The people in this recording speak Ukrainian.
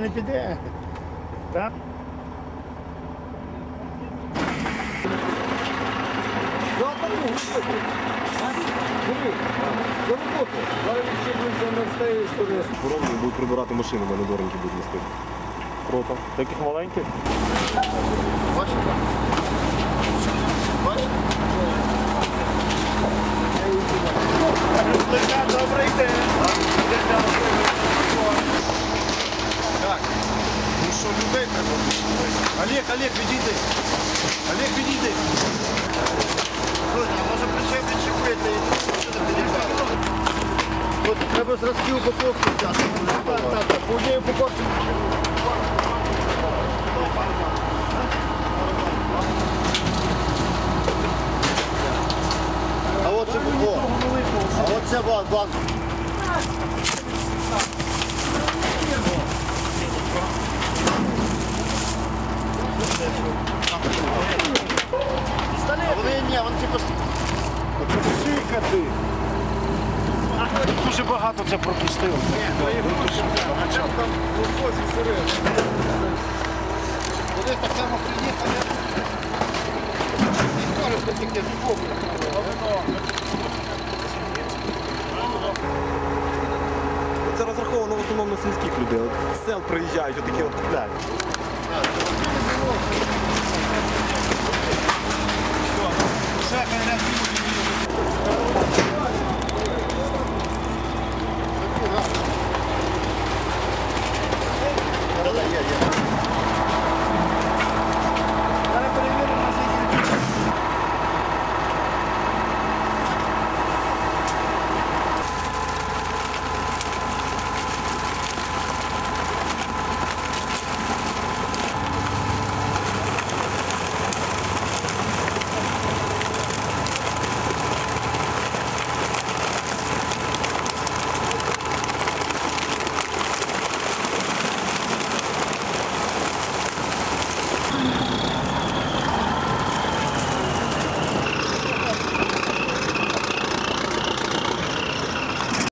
Не піде. Так? Поровні будуть прибирати машини, мене доренькі будуть нести. Круто. Таких маленьких? Добрий Олег, Олег, відійди. Олег, відійди. Слухай, а може причем відчепити і що ти підійшов? От треба зразки упаковки взяти. Так, так, так. По одній упаковці. А от це було. А от це банк. А вони ні, вони типу Шикати. Дуже багато це пропустив. Вони так само приїхали. Кажуть, таке Це розраховано в основному на сільських людей. От з сел приїжджають, отакі от купляють. Шеф,